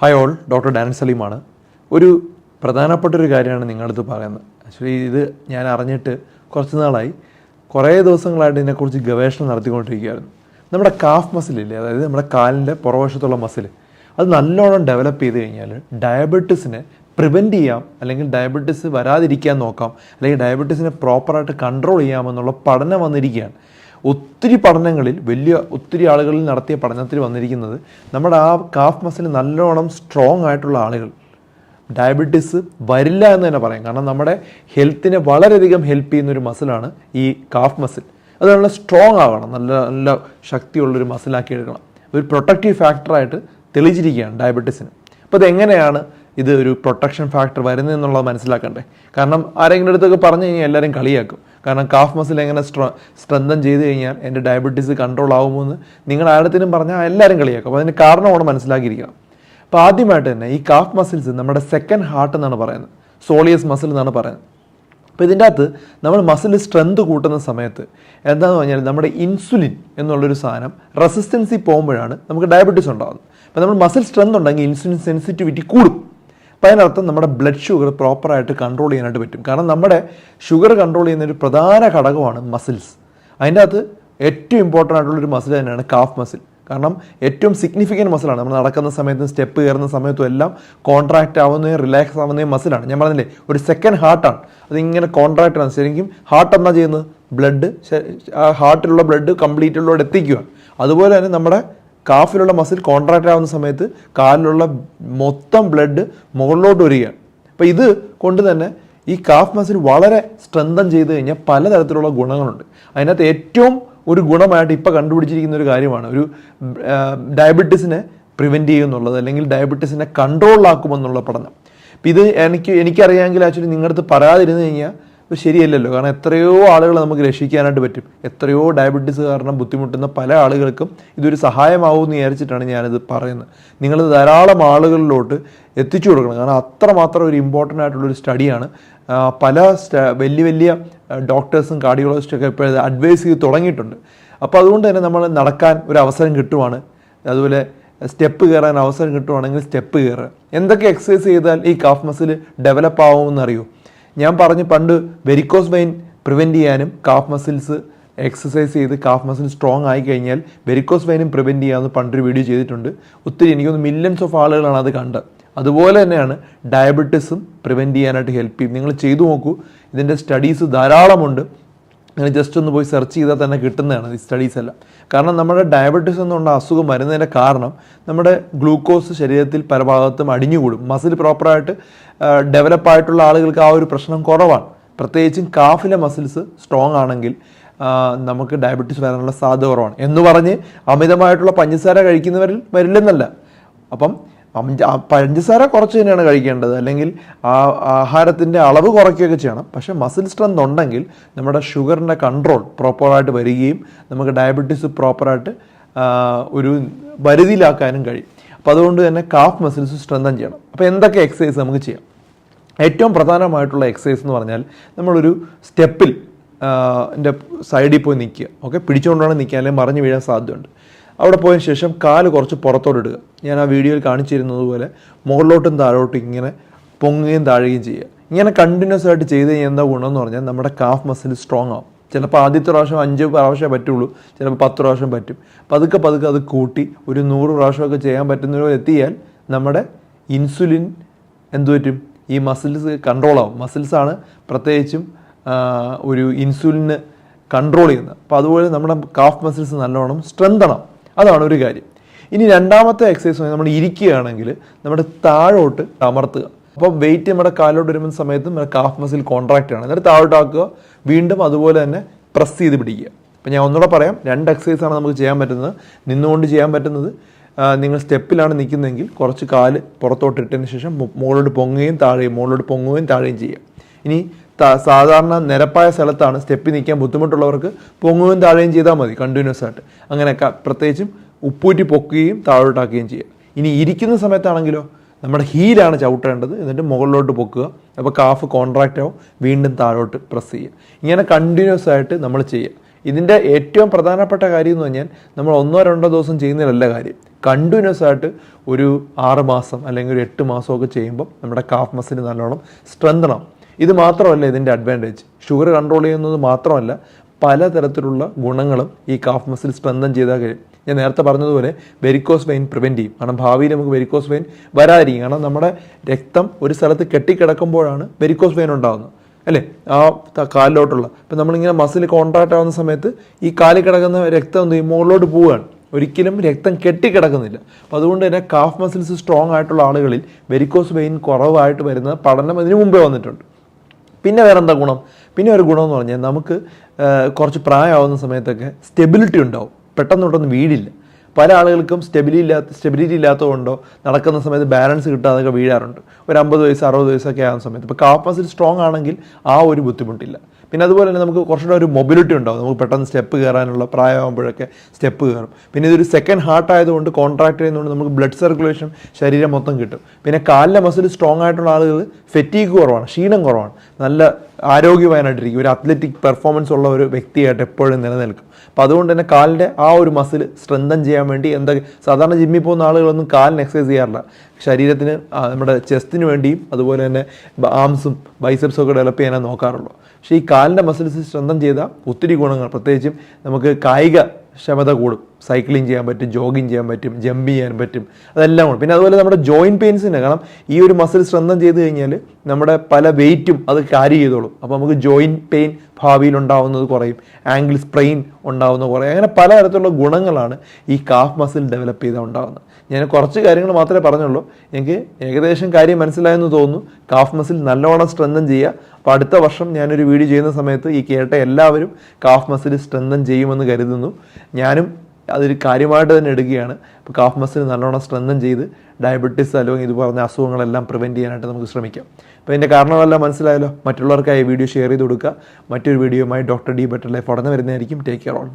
Hi all doctor ഡാൻ സലീമാണ് ഒരു പ്രധാനപ്പെട്ട ഒരു കാര്യമാണ് നിങ്ങളടുത്ത് പറയുന്നത്. ആക്ച്വലി ഇത് ഞാൻ അറിഞ്ഞിട്ട് കുറച്ച് നാളായി. കുറേ ദിവസങ്ങളായിട്ട് ഇതിനെക്കുറിച്ച് ഗവേഷണം നടത്തിക്കൊണ്ടിരിക്കുകയായിരുന്നു. നമ്മുടെ കാഫ് മസിലില്ലേ അതായത് നമ്മുടെ കാലിന്റെ പുറവശത്തുള്ള മസിൽ അത് നല്ലോണം ഡെവലപ്പ് ചെയ്ത് കഴിഞ്ഞാൽ ഡയബറ്റീസിനെ പ്രിവെന്റ് ചെയ്യാം അല്ലെങ്കിൽ ഡയബറ്റീസ് വരാതിരിക്കാൻ നോക്കാം അല്ലെങ്കിൽ ഡയബറ്റീസിനെ പ്രോപ്പറായിട്ട് കൺട്രോൾ ചെയ്യാമെന്നുള്ള പഠനം വന്നിരിക്കുകയാണ്. ഒത്തിരി പഠനങ്ങളിൽ വലിയ ഒത്തിരി ആളുകളിൽ നടത്തിയ പഠനത്തിൽ വന്നിരിക്കുന്നത് നമ്മുടെ ആ കാഫ് മസിൽ നല്ലോണം സ്ട്രോങ് ആയിട്ടുള്ള ആളുകൾ. ഡയബറ്റീസ് വരില്ല എന്ന് തന്നെ പറയാം. കാരണം നമ്മുടെ ഹെൽത്തിനെ വളരെയധികം ഹെൽപ്പ് ചെയ്യുന്ന ഒരു മസിലാണ് ഈ കാഫ് മസിൽ അത് നല്ല സ്ട്രോങ് ആവണം നല്ല നല്ല ശക്തിയുള്ളൊരു മസിലാക്കി എടുക്കണം. ഒരു പ്രൊട്ടക്റ്റീവ് ഫാക്ടറായിട്ട് തെളിയിച്ചിരിക്കുകയാണ് ഡയബറ്റീസിന് അപ്പോൾ അതെങ്ങനെയാണ് ഇത് ഒരു പ്രൊട്ടക്ഷൻ ഫാക്ടർ വരുന്നതെന്നുള്ളത് മനസ്സിലാക്കണ്ടേ? കാരണം ആരെങ്കിലും അടുത്തൊക്കെ പറഞ്ഞു കഴിഞ്ഞാൽ എല്ലാവരും കളിയാക്കും. കാരണം കാഫ് മസിൽ എങ്ങനെ സ്ട്രോ സ്ട്രെങ്തൻ ചെയ്ത് കഴിഞ്ഞാൽ എന്റെ ഡയബറ്റീസ് കൺട്രോൾ ആകുമോ എന്ന് നിങ്ങൾ ആഴത്തിനും പറഞ്ഞാൽ എല്ലാവരും കളിയാക്കും. അപ്പോൾ അതിന് കാരണമാണ് മനസ്സിലാക്കിയിരിക്കണം. അപ്പോൾ ആദ്യമായിട്ട് തന്നെ ഈ കാഫ് മസിൽസ് നമ്മുടെ സെക്കൻഡ് ഹാർട്ട് എന്നാണ് പറയുന്നത്. സോളിയസ് മസിൽ എന്നാണ് പറയുന്നത്. അപ്പോൾ ഇതിന്റെ അകത്ത് നമ്മൾ മസിൽ സ്ട്രെങ്ത് കൂട്ടുന്ന സമയത്ത് എന്താണെന്ന് പറഞ്ഞാൽ നമ്മുടെ ഇൻസുലിൻ എന്നുള്ളൊരു സാധനം റെസിസ്റ്റൻസി പോകുമ്പോഴാണ് നമുക്ക് ഡയബറ്റീസ് ഉണ്ടാകുന്നത് അപ്പോൾ നമ്മൾ മസിൽ സ്ട്രെങ്ത് ഉണ്ടെങ്കിൽ ഇൻസുലിൻ സെൻസിറ്റിവിറ്റി കൂടും. അപ്പോൾ അതിനർത്ഥം നമ്മുടെ ബ്ലഡ് ഷുഗർ പ്രോപ്പറായിട്ട് കൺട്രോൾ ചെയ്യാനായിട്ട് പറ്റും. കാരണം നമ്മുടെ ഷുഗർ കൺട്രോൾ ചെയ്യുന്ന ഒരു പ്രധാന ഘടകമാണ് മസിൽസ് അതിന്റെ അകത്ത് ഏറ്റവും ഇമ്പോർട്ടന്റ് ആയിട്ടുള്ളൊരു മസിൽ തന്നെയാണ് കാഫ് മസിൽ കാരണം ഏറ്റവും സിഗ്നിഫിക്കന്റ് മസിലാണ് നമ്മൾ നടക്കുന്ന സമയത്തും സ്റ്റെപ്പ് കയറുന്ന സമയത്തും എല്ലാം കോൺട്രാക്റ്റ് ആവുന്നതും റിലാക്സ് ആവുന്നതും മസിലാണ് ഞാൻ പറഞ്ഞില്ലേ ഒരു സെക്കൻഡ് ഹാർട്ടാണ് അതിങ്ങനെ കോൺട്രാക്റ്റ് ആണ്. ശരിക്കും ഹാർട്ട് എന്നാ ചെയ്യുന്നത്? ബ്ലഡ് ഹാർട്ടിലുള്ള ബ്ലഡ് കംപ്ലീറ്റ് ഉള്ളവിടെ എത്തിക്കുകയാണ് അതുപോലെ തന്നെ നമ്മുടെ കാഫിലുള്ള മസിൽ കോൺട്രാക്റ്റ് ആവുന്ന സമയത്ത് കാലിലുള്ള മൊത്തം ബ്ലഡ് മുകളിലോട്ട് വരികയാണ് അപ്പോൾ ഇത് കൊണ്ട് തന്നെ ഈ കാഫ് മസിൽ വളരെ സ്ട്രെങ്തൻ ചെയ്ത് കഴിഞ്ഞാൽ പലതരത്തിലുള്ള ഗുണങ്ങളുണ്ട്. അതിനകത്ത് ഏറ്റവും ഒരു ഗുണമായിട്ട് ഇപ്പോൾ കണ്ടുപിടിച്ചിരിക്കുന്ന ഒരു കാര്യമാണ്. ഒരു ഡയബറ്റീസിനെ പ്രിവെന്റ് ചെയ്യുമെന്നുള്ളത് അല്ലെങ്കിൽ ഡയബറ്റീസിനെ കൺട്രോളിലാക്കുമെന്നുള്ള പഠനം. ഇത് എനിക്ക് എനിക്കറിയാമെങ്കിൽ ആക്ച്വലി നിങ്ങളുടെ അടുത്ത് പറയാതിരുന്നു കഴിഞ്ഞാൽ ഇപ്പോൾ ശരിയല്ലല്ലോ. കാരണം എത്രയോ ആളുകളെ നമുക്ക് രക്ഷിക്കാനായിട്ട് പറ്റും. എത്രയോ ഡയബറ്റീസ് കാരണം ബുദ്ധിമുട്ടുന്ന പല ആളുകൾക്കും ഇതൊരു സഹായമാവുമെന്ന് വിചാരിച്ചിട്ടാണ് ഞാനിത് പറയുന്നത്. നിങ്ങൾ ധാരാളം ആളുകളിലോട്ട് എത്തിച്ചു കൊടുക്കണം. കാരണം അത്രമാത്രം ഒരു ഇമ്പോർട്ടന്റ് ആയിട്ടുള്ളൊരു സ്റ്റഡിയാണ് പല വലിയ വലിയ ഡോക്ടേഴ്സും കാർഡിയോളജിസ്റ്റും ഒക്കെ ഇപ്പോൾ അഡ്വൈസ് ചെയ്ത് തുടങ്ങിയിട്ടുണ്ട്. അപ്പോൾ അതുകൊണ്ട് തന്നെ നമ്മൾ നടക്കാൻ ഒരു അവസരം കിട്ടുവാണ്. അതുപോലെ സ്റ്റെപ്പ് കയറാൻ അവസരം കിട്ടുവാണെങ്കിൽ സ്റ്റെപ്പ് കയറുക. എന്തൊക്കെ എക്സസൈസ് ചെയ്താൽ ഈ കാഫ് മസിൽ ഡെവലപ്പ് ആവുമെന്ന് അറിയൂ ഞാൻ പറഞ്ഞു പണ്ട് വെരിക്കോസ് വെയിൻ പ്രിവെന്റ് ചെയ്യാനും കാഫ് മസിൽസ് എക്സസൈസ് ചെയ്ത് കാഫ് മസിൽ സ്ട്രോങ് ആയി കഴിഞ്ഞാൽ വെരിക്കോസ് വെയിനും പ്രിവെന്റ് ചെയ്യാമെന്ന് പണ്ടൊരു വീഡിയോ ചെയ്തിട്ടുണ്ട്. ഒത്തിരി എനിക്കൊന്ന് മില്യൺസ് ഓഫ് ആളുകളാണ് അത് കണ്ടത്. അതുപോലെ തന്നെയാണ് ഡയബറ്റിസും പ്രിവെന്റ് ചെയ്യാനായിട്ട് ഹെൽപ്പ് ചെയ്യും. നിങ്ങൾ ചെയ്തു നോക്കൂ. ഇതിന്റെ സ്റ്റഡീസ് ധാരാളമുണ്ട്. അങ്ങനെ ജസ്റ്റ് ഒന്ന് പോയി സെർച്ച് ചെയ്താൽ തന്നെ കിട്ടുന്നതാണ് ഈ സ്റ്റഡീസ് എല്ലാം. കാരണം നമ്മുടെ ഡയബറ്റീസ് എന്നുള്ള അസുഖം വരുന്നതിന്റെ കാരണം നമ്മുടെ ഗ്ലൂക്കോസ് ശരീരത്തിൽ പല ഭാഗത്തും അടിഞ്ഞുകൂടും മസിൽ പ്രോപ്പറായിട്ട് ഡെവലപ്പായിട്ടുള്ള ആളുകൾക്ക് ആ ഒരു പ്രശ്നം കുറവാണ്. പ്രത്യേകിച്ചും കാഫിലെ മസിൽസ് സ്ട്രോങ് ആണെങ്കിൽ നമുക്ക് ഡയബറ്റീസ് വരാനുള്ള സാധ്യത കുറവാണ്. എന്ന് പറഞ്ഞ് അമിതമായിട്ടുള്ള പഞ്ചസാര കഴിക്കുന്നവരിൽ വരില്ലെന്നല്ല. അപ്പം പഞ്ചസാര കുറച്ച് തന്നെയാണ് കഴിക്കേണ്ടത്. അല്ലെങ്കിൽ ആ ആഹാരത്തിന്റെ അളവ് കുറയ്ക്കുകയൊക്കെ ചെയ്യണം. പക്ഷെ മസിൽ സ്ട്രെങ്ത് ഉണ്ടെങ്കിൽ നമ്മുടെ ഷുഗറിന്റെ കൺട്രോൾ പ്രോപ്പറായിട്ട് വരികയും നമുക്ക് ഡയബറ്റീസ് പ്രോപ്പറായിട്ട് ഒരു വരുതിയിലാക്കാനും കഴിയും. അപ്പോൾ അതുകൊണ്ട് തന്നെ കാഫ് മസിൽസ് സ്ട്രെങ്തൻ ചെയ്യണം. അപ്പോൾ എന്തൊക്കെ എക്സസൈസ് നമുക്ക് ചെയ്യാം? ഏറ്റവും പ്രധാനമായിട്ടുള്ള എക്സസൈസ് എന്ന് പറഞ്ഞാൽ നമ്മളൊരു സ്റ്റെപ്പിൽ എന്റെ സൈഡിൽ പോയി നിൽക്കുക. ഓക്കെ പിടിച്ചുകൊണ്ടാണ് നിൽക്കുക. അല്ലെങ്കിൽ മറിഞ്ഞു വീഴാൻ സാധ്യതയുണ്ട്. അവിടെ പോയതിന് ശേഷം കാൽ കുറച്ച് പുറത്തോട്ട് ഇടുക. ഞാൻ ആ വീഡിയോയിൽ കാണിച്ചിരുന്നത് പോലെ മുകളിലോട്ടും താഴോട്ടും ഇങ്ങനെ പൊങ്ങുകയും താഴുകയും ചെയ്യുക. ഇങ്ങനെ കണ്ടിന്യൂസ് ആയിട്ട് ചെയ്ത് കഴിഞ്ഞാൽ എന്താ ഗുണമെന്ന് പറഞ്ഞാൽ നമ്മുടെ കാഫ് മസിൽ സ്ട്രോങ് ആവും. ചിലപ്പോൾ ആദ്യത്തെ പ്രാവശ്യം അഞ്ച് പ്രാവശ്യമേ പറ്റുള്ളൂ ചിലപ്പോൾ പത്ത് പ്രാവശ്യം പറ്റും. പതുക്കെ പതുക്കെ അത് കൂട്ടി ഒരു നൂറ് പ്രാവശ്യമൊക്കെ ചെയ്യാൻ പറ്റുന്നവരെ എത്തിയാൽ നമ്മുടെ ഇൻസുലിൻ എന്തു പറ്റും? ഈ മസിൽസ് കൺട്രോൾ ആവും. മസിൽസാണ് പ്രത്യേകിച്ചും ഒരു ഇൻസുലിന് കൺട്രോൾ ചെയ്യുന്നത്. അപ്പോൾ അതുപോലെ നമ്മുടെ കാഫ് മസിൽസ് നല്ലോണം സ്ട്രെങ്തണം അതാണ് ഒരു കാര്യം. ഇനി രണ്ടാമത്തെ എക്സസൈസ് നമ്മൾ ഇരിക്കുകയാണെങ്കിൽ നമ്മുടെ താഴോട്ട് അമർത്തുക. അപ്പോൾ വെയിറ്റ് നമ്മുടെ കാലോട്ട് വരുമ്പോൾ സമയത്ത് നമ്മുടെ കാഫ് മസിൽ കോൺട്രാക്റ്റ് ആണ്. എന്നിട്ട് താഴോട്ടാക്കുക വീണ്ടും അതുപോലെ തന്നെ പ്രസ് ചെയ്ത് പിടിക്കുക. അപ്പോൾ ഞാൻ ഒന്നുകൂടെ പറയാം. രണ്ട് എക്സസൈസ് ആണ് നമുക്ക് ചെയ്യാൻ പറ്റുന്നത്. നിന്നുകൊണ്ട് ചെയ്യാൻ പറ്റുന്നത്. നിങ്ങൾ സ്റ്റെപ്പിലാണ് നിൽക്കുന്നതെങ്കിൽ കുറച്ച് കാൽ പുറത്തോട്ട് ഇട്ടതിന് ശേഷം മുകളിലോട്ട് പൊങ്ങുകയും താഴെയും മുകളിലോട്ട് പൊങ്ങുകയും താഴെയും ചെയ്യുക. ഇനി സാധാരണ നിരപ്പായ സ്ഥലത്താണ് സ്റ്റെപ്പിൽ നിൽക്കാൻ ബുദ്ധിമുട്ടുള്ളവർക്ക് പൊങ്ങുകയും താഴെയും ചെയ്താൽ മതി കണ്ടിന്യൂസ് ആയിട്ട്. അങ്ങനെ പ്രത്യേകിച്ചും ഉപ്പൂറ്റി പൊക്കുകയും താഴോട്ടാക്കുകയും ചെയ്യുക. ഇനി ഇരിക്കുന്ന സമയത്താണെങ്കിലോ നമ്മുടെ ഹീലാണ് ചവിട്ടേണ്ടത്. എന്നിട്ട് മുകളിലോട്ട് പൊക്കുക. അപ്പോൾ കാഫ് കോൺട്രാക്റ്റ് ആവും. വീണ്ടും താഴോട്ട് പ്രസ് ചെയ്യുക. ഇങ്ങനെ കണ്ടിന്യൂസ് ആയിട്ട് നമ്മൾ ചെയ്യുക. ഇതിന്റെ ഏറ്റവും പ്രധാനപ്പെട്ട കാര്യം എന്ന് പറഞ്ഞാൽ നമ്മൾ ഒന്നോ രണ്ടോ ദിവസം ചെയ്യുന്നതിലല്ല കാര്യം. കണ്ടിന്യൂസ് ആയിട്ട് ഒരു ആറ് മാസം അല്ലെങ്കിൽ ഒരു എട്ട് മാസമൊക്കെ ചെയ്യുമ്പോൾ നമ്മുടെ കാഫ് മസിൽ നല്ലോണം സ്ട്രെങ്തണം ഇത് മാത്രമല്ല ഇതിന്റെ അഡ്വാന്റേജ് ഷുഗർ കൺട്രോൾ ചെയ്യുന്നത് മാത്രമല്ല പലതരത്തിലുള്ള ഗുണങ്ങളും ഈ കാഫ് മസിൽ സ്ട്രെങ്തൻ ചെയ്താൽ കഴിയും. ഞാൻ നേരത്തെ പറഞ്ഞതുപോലെ വെരിക്കോസ് വെയിൻ പ്രിവെന്റ് ചെയ്യും. കാരണം ഭാവിയിൽ നമുക്ക് വെരിക്കോസ് വെയിൻ വരാതിരിക്കും. കാരണം നമ്മുടെ രക്തം ഒരു സ്ഥലത്ത് കെട്ടിക്കിടക്കുമ്പോഴാണ് വെരിക്കോസ് വെയിൻ ഉണ്ടാകുന്നത് അല്ലേ? ആ കാലിലോട്ടുള്ള. ഇപ്പം നമ്മളിങ്ങനെ മസിൽ കോൺട്രാക്ട് ആവുന്ന സമയത്ത് ഈ കാലിൽ കിടക്കുന്ന രക്തം എന്ത് ചെയ്യും? മുകളിലോട്ട് പോവുകയാണ്. ഒരിക്കലും രക്തം കെട്ടിക്കിടക്കുന്നില്ല. അപ്പോൾ അതുകൊണ്ട് തന്നെ കാഫ് മസിൽസ് സ്ട്രോങ് ആയിട്ടുള്ള ആളുകളിൽ വെരിക്കോസ് വെയിൻ കുറവായിട്ട് വരുന്ന പഠനം ഇതിനു മുമ്പേ വന്നിട്ടുണ്ട്. പിന്നെ വേറെ എന്താ ഗുണം? പിന്നെ ഒരു ഗുണം എന്ന് പറഞ്ഞാൽ നമുക്ക് കുറച്ച് പ്രായമാവുന്ന സമയത്തൊക്കെ സ്റ്റെബിലിറ്റി ഉണ്ടാവും. പെട്ടെന്ന് തൊട്ടൊന്നും വീടില്ല പല ആളുകൾക്കും സ്റ്റെബിലിറ്റി ഇല്ലാത്ത സ്റ്റെബിലിറ്റി ഇല്ലാത്തതുകൊണ്ടോ നടക്കുന്ന സമയത്ത് ബാലൻസ് കിട്ടാതൊക്കെ വീഴാറുണ്ട്. ഒരു അമ്പത് വയസ്സ് അറുപത് വയസ്സൊക്കെ ആകുന്ന സമയത്ത്. ഇപ്പോൾ കാപ്പാസിറ്റി സ്ട്രോങ് ആണെങ്കിൽ ആ ഒരു ബുദ്ധിമുട്ടില്ല. പിന്നെ അതുപോലെ തന്നെ നമുക്ക് കുറച്ചുകൂടെ ഒരു മൊബിലിറ്റി ഉണ്ടാവും. നമുക്ക് പെട്ടെന്ന് സ്റ്റെപ്പ് കയറാനുള്ള പ്രായമാകുമ്പോഴൊക്കെ സ്റ്റെപ്പ് കയറും പിന്നെ ഇതൊരു സെക്കൻഡ് ഹാർട്ട് ആയതുകൊണ്ട് കോൺട്രാക്ട് ചെയ്യുന്നതുകൊണ്ട് നമുക്ക് ബ്ലഡ് സർക്കുലേഷൻ ശരീരം മൊത്തം കിട്ടും. പിന്നെ കാലിലെ മസിൽ സ്ട്രോങ് ആയിട്ടുള്ള ആളുകൾ ഫെറ്റീക്ക് കുറവാണ് ക്ഷീണം കുറവാണ്. നല്ല ആരോഗ്യവാനായിട്ടിരിക്കും. ഒരു അത്ലറ്റിക് പെർഫോമൻസ് ഉള്ള ഒരു വ്യക്തിയായിട്ട് എപ്പോഴും നിലനിൽക്കും. അപ്പോൾ അതുകൊണ്ട് തന്നെ കാലിന്റെ ആ ഒരു മസിൽ സ്ട്രെങ്തൻ ചെയ്യാൻ വേണ്ടി എന്താ സാധാരണ ജിമ്മിൽ പോകുന്ന ആളുകളൊന്നും കാലിന് എക്സസൈസ് ചെയ്യാറില്ല. ശരീരത്തിന് നമ്മുടെ ചെസ്റ്റിന് വേണ്ടിയും അതുപോലെ തന്നെ ആംസും ബൈസെപ്സും ഒക്കെ ഡെവലപ്പ് ചെയ്യാനാണ് നോക്കാറുള്ളൂ. പക്ഷേ ഈ കാലിന്റെ മസിൽസ് സ്ട്രെങ്തൻ ചെയ്താൽ ഒത്തിരി ഗുണങ്ങൾ. പ്രത്യേകിച്ചും നമുക്ക് കായിക ക്ഷമത കൂടും. സൈക്ലിംഗ് ചെയ്യാൻ പറ്റും ജോഗിങ് ചെയ്യാൻ പറ്റും ജമ്പ് ചെയ്യാൻ പറ്റും അതെല്ലാം കൂടും. പിന്നെ അതുപോലെ നമ്മുടെ ജോയിന്റ് പെയിൻസിന് കാരണം ഈ ഒരു മസിൽ ശ്രദ്ധം ചെയ്ത് കഴിഞ്ഞാൽ നമ്മുടെ പല വെയിറ്റും അത് ക്യാരി ചെയ്തോളും. അപ്പോൾ നമുക്ക് ജോയിന്റ് പെയിൻ ഭാവിയിൽ ഉണ്ടാവുന്നത് കുറയും ആംഗിൾ സ്പ്രെയിൻ ഉണ്ടാവുന്നത് കുറയും. അങ്ങനെ പലതരത്തിലുള്ള ഗുണങ്ങളാണ് ഈ കാഫ് മസിൽ ഡെവലപ്പ് ചെയ്താൽ ഉണ്ടാകുന്നത് ഞാൻ കുറച്ച് കാര്യങ്ങൾ മാത്രമേ പറഞ്ഞുള്ളൂ. എനിക്ക് ഏകദേശം കാര്യം മനസ്സിലായെന്ന് തോന്നുന്നു. കാഫ് മസിൽ നല്ലോണം സ്ട്രെങ്തൻ ചെയ്യുക അപ്പോൾ അടുത്ത വർഷം ഞാനൊരു വീഡിയോ ചെയ്യുന്ന സമയത്ത് ഈ കേട്ട എല്ലാവരും കാഫ് മസിൽ സ്ട്രെങ്തൻ ചെയ്യുമെന്ന് കരുതുന്നു. ഞാനും അതൊരു കാര്യമായിട്ട് തന്നെ എടുക്കുകയാണ്. അപ്പോൾ കാഫ് മസിൽ നല്ലോണം സ്ട്രെങ്തൻ ചെയ്ത് ഡയബറ്റീസ് അല്ലെങ്കിൽ ഇത് പറഞ്ഞ അസുഖങ്ങളെല്ലാം പ്രിവെന്റ് ചെയ്യാനായിട്ട് നമുക്ക് ശ്രമിക്കാം. അപ്പോൾ ഇതിന്റെ കാരണമെല്ലാം മനസ്സിലായല്ലോ? മറ്റുള്ളവർക്കായി വീഡിയോ ഷെയർ ചെയ്ത് കൊടുക്കുക. മറ്റൊരു വീഡിയോയുമായി ഡോക്ടർ ഡി ബെറ്റർ ലൈഫ് ഉടനെ വരുന്നതായിരിക്കും. Take care all